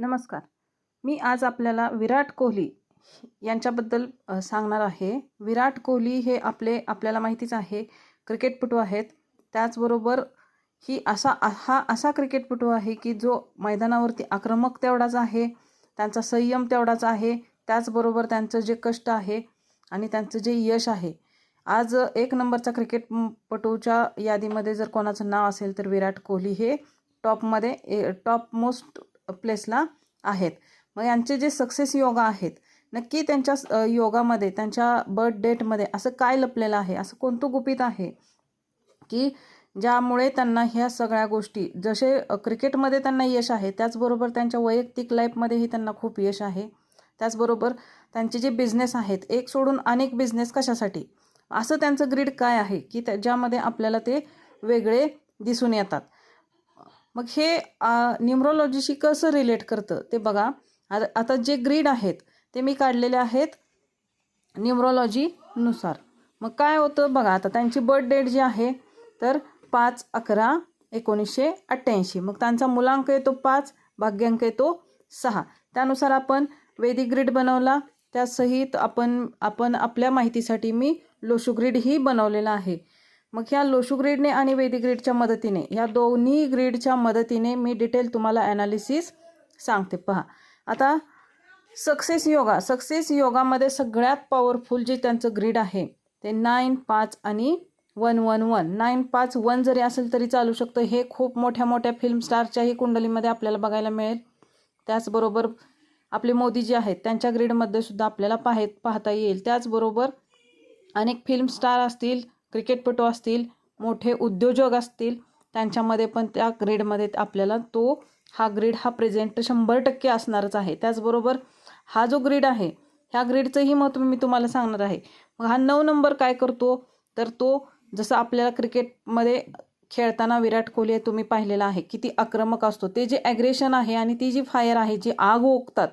नमस्कार. मी आज आपल्याला विराट कोहली यांच्याबद्दल सांगणार आहे. विराट कोहली हे आपले आपल्याला माहितीच आहे क्रिकेटपटू आहेत. त्याचबरोबर ही असा हा असा क्रिकेटपटू आहे की जो मैदानावरती आक्रमक तेवढाच आहे त्यांचा संयम तेवढाच आहे त्याचबरोबर त्यांचं जे कष्ट आहे आणि त्यांचं जे यश आहे. आज एक नंबरचा क्रिकेटपटूच्या यादीमध्ये जर कोणाचं नाव असेल तर विराट कोहली हे टॉपमध्ये ए टॉप मोस्ट प्लेसला आहेत. मग यांचे जे सक्सेस योगा आहेत नक्की त्यांच्या योगामध्ये त्यांच्या बर्थ डेटमध्ये असं काय लपलेलं आहे? असं कोणतं गुपित आहे? की ज्यामुळे त्यांना ह्या सगळ्या गोष्टी जसे क्रिकेटमध्ये त्यांना यश आहे त्याचबरोबर त्यांच्या वैयक्तिक लाईफमध्येही त्यांना खूप यश आहे. त्याचबरोबर त्यांचे जे बिझनेस आहेत एक सोडून अनेक बिझनेस कशासाठी? असं त्यांचं ग्रीड काय आहे की त्या ज्यामध्ये आपल्याला ते वेगळे दिसून येतात? मग हे न्युमरोलॉजीशी कसं रिलेट करतं ते बघा. आता जे ग्रीड आहेत ते मी काढलेले आहेत न्युमरोलॉजीनुसार. मग काय होतं बघा आता त्यांची बर्थ डेट जी आहे तर पाच अकरा एकोणीसशे अठ्ठ्याऐंशी. मग त्यांचा मुलांक येतो पाच भाग्यांक येतो सहा. त्यानुसार आपण वेदिक ग्रीड बनवला. त्यासहित आपण आपण आपल्या माहितीसाठी मी लोशू ग्रीडही बनवलेला आहे. मग ह्या लोशू ग्रीडने आणि वैदिक ग्रीडच्या मदतीने ह्या दोन्ही ग्रीडच्या मदतीने मी डिटेल तुम्हाला ॲनालिसिस सांगते. पहा आता सक्सेस योगा सक्सेस योगामध्ये सगळ्यात पॉवरफुल जे त्यांचं ग्रीड आहे ते नाईन पाच आणि वन वन वन नाईन पाच वन जरी असेल तरी चालू शकतं. हे खूप मोठ्या मोठ्या फिल्म स्टारच्याही कुंडलीमध्ये आपल्याला बघायला मिळेल. त्याचबरोबर आपले मोदी जे आहेत त्यांच्या ग्रीडमध्ये सुद्धा आपल्याला पाहे पाहता येईल. त्याचबरोबर अनेक फिल्म स्टार असतील. क्रिकेटपटू असतील मोठे उद्योजक असतील त्यांच्यामध्ये पण त्या ग्रेडमध्ये आपल्याला तो हा ग्रीड हा प्रेझेंट शंभर टक्के असणारच आहे. त्याचबरोबर हा जो ग्रीड आहे ह्या ग्रीडचंही महत्त्व मी तुम्हाला सांगणार आहे. मग हा नऊ नंबर काय करतो? तर तो जसं आपल्याला क्रिकेटमध्ये खेळताना विराट कोहली आहे तुम्ही पाहिलेला आहे किती आक्रमक असतो. ते जे ॲग्रेशन आहे आणि ती जी फायर आहे जी आग ओकतात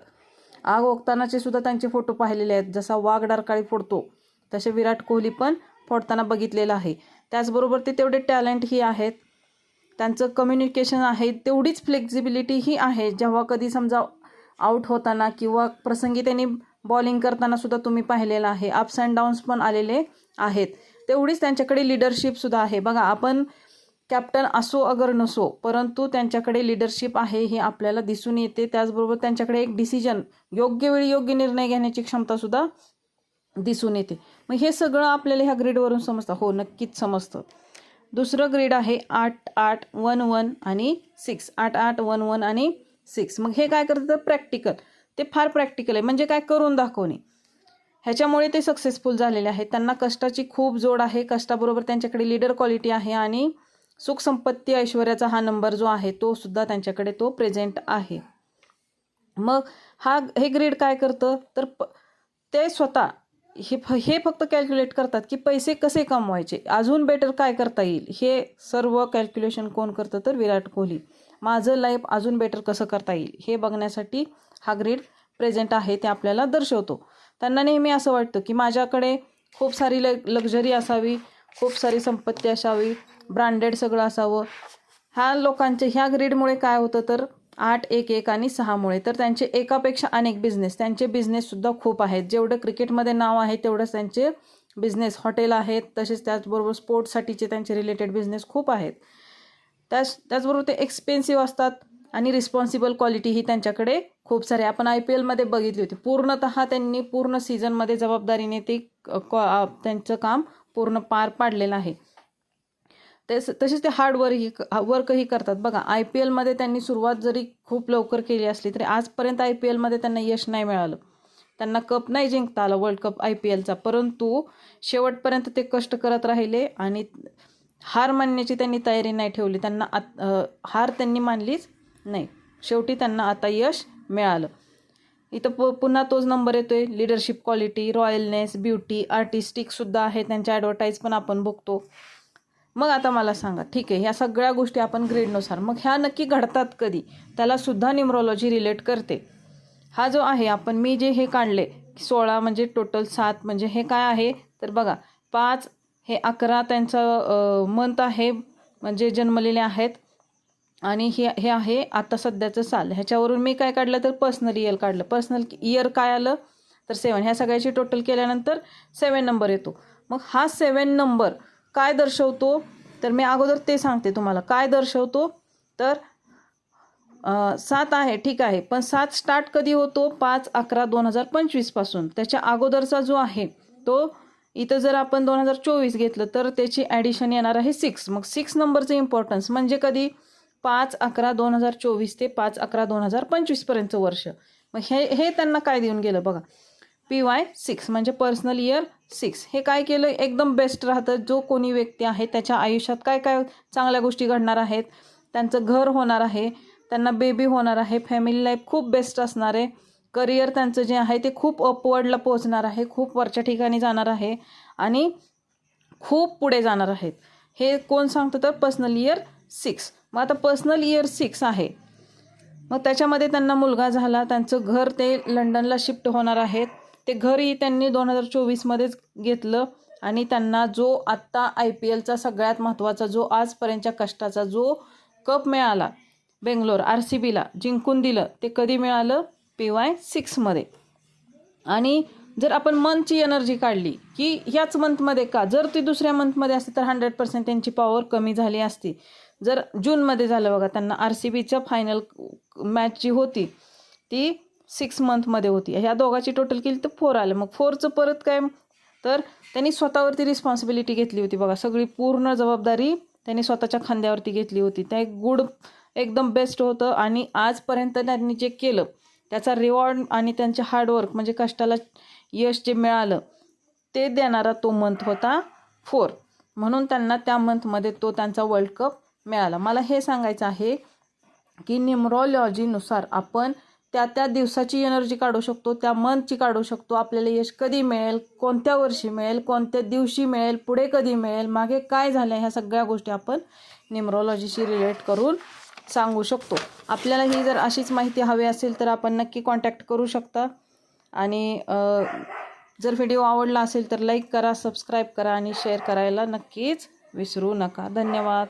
आग ओकतानाचे सुद्धा त्यांचे फोटो पाहिलेले आहेत. जसा वाघ डारकाळी फोडतो तसे विराट कोहली पण फोडताना बघितलेलं आहे. त्याचबरोबर ते तेवढे टॅलेंटही आहेत. त्यांचं कम्युनिकेशन आहे. तेवढीच फ्लेक्झिबिलिटीही आहे. जेव्हा कधी समजा आऊट होताना किंवा प्रसंगी त्यांनी बॉलिंग करताना सुद्धा तुम्ही पाहिलेलं आहे. अप्स अँड डाऊन्स पण आलेले आहेत. तेवढीच त्यांच्याकडे लिडरशिपसुद्धा आहे. बघा आपण कॅप्टन असो अगर नसो परंतु त्यांच्याकडे लिडरशिप आहे हे आपल्याला दिसून येते. त्याचबरोबर त्यांच्याकडे एक डिसिजन योग्य वेळी योग्य निर्णय घेण्याची क्षमतासुद्धा दिसून येते. मग हे सगळं आपल्याला ह्या ग्रीडवरून समजतं. हो नक्कीच समजतं. दुसरं ग्रीड आहे आठ आठ वन वन आणि सिक्स आठ आठ वन वन आणि सिक्स मग हे काय करतं? तर प्रॅक्टिकल ते फार प्रॅक्टिकल आहे. म्हणजे काय? करून दाखवणे. ह्याच्यामुळे ते सक्सेसफुल झालेले आहेत. त्यांना कष्टाची खूप जोड आहे. कष्टाबरोबर त्यांच्याकडे लीडर क्वालिटी आहे आणि सुखसंपत्ती ऐश्वर्याचा हा नंबर जो आहे तो सुद्धा त्यांच्याकडे तो प्रेझेंट आहे. मग हा हे ग्रीड काय करतं? तर प ते स्वतः हे फ हे फक्त कॅल्क्युलेट करतात की पैसे कसे कमवायचे? अजून बेटर काय करता येईल? हे सर्व कॅल्क्युलेशन कोण करतं तर विराट कोहली. माझं लाईफ अजून बेटर कसं करता येईल? हे बघण्यासाठी हा ग्रीड प्रेझेंट आहे ते आपल्याला दर्शवतो. त्यांना नेहमी असं वाटतं की माझ्याकडे खूप सारी ल लक्झरी असावी खूप सारी संपत्ती असावी ब्रँडेड सगळं असावं. ह्या लोकांचे ह्या ग्रीडमुळे काय होतं तर आठ एक एक आणि सहामुळे. तर त्यांचे एकापेक्षा अनेक बिझनेस त्यांचे बिझनेससुद्धा खूप आहेत. जेवढं क्रिकेटमध्ये नाव आहे तेवढंच त्यांचे बिझनेस हॉटेल आहेत. तसेच त्याचबरोबर स्पोर्ट्ससाठीचे त्यांचे रिलेटेड बिझनेस खूप आहेत. त्याच त्याचबरोबर ते एक्सपेन्सिव्ह असतात आणि रिस्पॉन्सिबल क्वालिटी ही त्यांच्याकडे खूप सारे. आपण आय पी एलमध्ये बघितली होती. पूर्णतः त्यांनी पूर्ण सीझनमध्ये जबाबदारीने ते क- त्यांचं काम पूर्ण पार पाडलेलं आहे. तेच तसेच ते हार्ड वर्कही वर्कही करतात. बघा आय पी एलमध्ये त्यांनी सुरुवात जरी खूप लवकर केली असली तरी आजपर्यंत आय पी एलमध्ये त्यांना यश नाही मिळालं. त्यांना कप नाही जिंकता आला वर्ल्ड कप आय पी एलचा परंतु शेवटपर्यंत ते कष्ट करत राहिले आणि हार मानण्याची त्यांनी तयारी नाही ठेवली. त्यांना आत हार त्यांनी मानलीच नाही. शेवटी त्यांना आता यश मिळालं. इथं प पुन्हा तोच नंबर येतो आहे लिडरशिप क्वालिटी रॉयलनेस ब्युटी आर्टिस्टिकसुद्धा आहे. त्यांच्या ॲडव्हर्टाईज पण आपण बघतो. मग आता मला सांगा ठीक आहे ह्या सगळ्या गोष्टी आपण ग्रेडनुसार मग ह्या नक्की घडतात कधी? त्यालासुद्धा न्युमरॉलॉजी रिलेट करते. हा जो आहे आपण मी जे हे काढले सोळा म्हणजे टोटल सात म्हणजे हे काय आहे? तर बघा पाच हे अकरा त्यांचं मंथ आहे म्हणजे जन्मलेले आहेत. आणि हे हे आहे आता सध्याचं साल. ह्याच्यावरून मी काय काढलं तर पर्सनल इयर काढलं. पर्सनल इयर काय आलं? तर सेवन ह्या सगळ्याची टोटल केल्यानंतर सेवन नंबर येतो. मग हा सेवन नंबर काय दर्शवतो? तर मी अगोदर ते सांगते तुम्हाला. काय दर्शवतो? तर सात आहे ठीक आहे. पण सात स्टार्ट कधी होतो? पाच अकरा दोन हजार पंचवीसपासून त्याच्या अगोदरचा जो आहे तो इथं जर आपण दोन हजार चोवीस घेतलं तर त्याची ॲडिशन येणार आहे सिक्स मग सिक्स नंबरचं इम्पॉर्टन्स म्हणजे कधी? पाच अकरा दोन हजार चोवीस ते पाच अकरा दोन हजार पंचवीसपर्यंतचं वर्ष. मग हे हे त्यांना काय देऊन गेलं बघा. पी वाय सिक्स म्हणजे पर्सनल इयर सिक्स. हे काय केलं? एकदम बेस्ट राहतं. जो कोणी व्यक्ती आहे त्याच्या आयुष्यात काय काय चांगल्या गोष्टी घडणार आहेत त्यांचं घर होणार आहे त्यांना बेबी होणार आहे फॅमिली लाईफ खूप बेस्ट असणार आहे. करिअर त्यांचं जे आहे ते खूप अपवर्डला पोहोचणार आहे खूप वरच्या ठिकाणी जाणार आहे आणि खूप पुढे जाणार आहेत. हे कोण सांगतं तर पर्सनल इयर सिक्स मग आता पर्सनल इयर सिक्स आहे. मग त्याच्यामध्ये त्यांना मुलगा झाला त्यांचं घर ते लंडनला शिफ्ट होणार आहेत. ते घरही त्यांनी दोन हजार चोवीसमध्येच घेतलं आणि त्यांना जो आत्ता आय पी एलचा सगळ्यात महत्त्वाचा जो आजपर्यंतच्या कष्टाचा जो कप मिळाला बेंगलोर आर सी बीला जिंकून दिलं ते कधी मिळालं? पी वाय सिक्समध्ये. आणि जर आपण मंथची एनर्जी काढली की ह्याच मंथमध्ये का? जर ती दुसऱ्या मंथमध्ये असते तर हंड्रेड पर्सेंट त्यांची पॉवर कमी झाली असती. जर जूनमध्ये झालं बघा त्यांना आर सी बीच्या फायनल मॅच जी होती ती सिक्स मंथमध्ये होती. ह्या दोघाची टोटल केली तर फोर आलं. मग फोरचं परत काय? तर त्यांनी स्वतःवरती रिस्पॉन्सिबिलिटी घेतली होती बघा. सगळी पूर्ण जबाबदारी त्यांनी स्वतःच्या खांद्यावरती घेतली होती. त्या गुड एकदम बेस्ट होतं आणि आजपर्यंत त्यांनी जे केलं त्याचा रिवॉर्ड आणि त्यांचे हार्डवर्क म्हणजे कष्टाला यश जे मिळालं ते देणारा तो मंथ होता फोर म्हणून त्यांना त्या मंथमध्ये तो त्यांचा वर्ल्ड कप मिळाला. मला हे सांगायचं आहे की न्युमरॉलॉजीनुसार आपण त्या त्या दिवसाची एनर्जी काढू शकतो त्या मंथची काढू शकतो. आपल्याला यश कधी मिळेल कोणत्या वर्षी मिळेल कोणत्या दिवशी मिळेल पुढे कधी मिळेल मागे काय झालं ह्या सगळ्या गोष्टी आपण न्युमरॉलॉजीशी रिलेट करून सांगू शकतो. आपल्याला ही जर अशीच माहिती हवी असेल तर आपण नक्की कॉन्टॅक्ट करू शकता. आणि जर व्हिडिओ आवडला असेल तर लाईक करा सबस्क्राईब करा आणि शेअर करायला नक्कीच विसरू नका. धन्यवाद.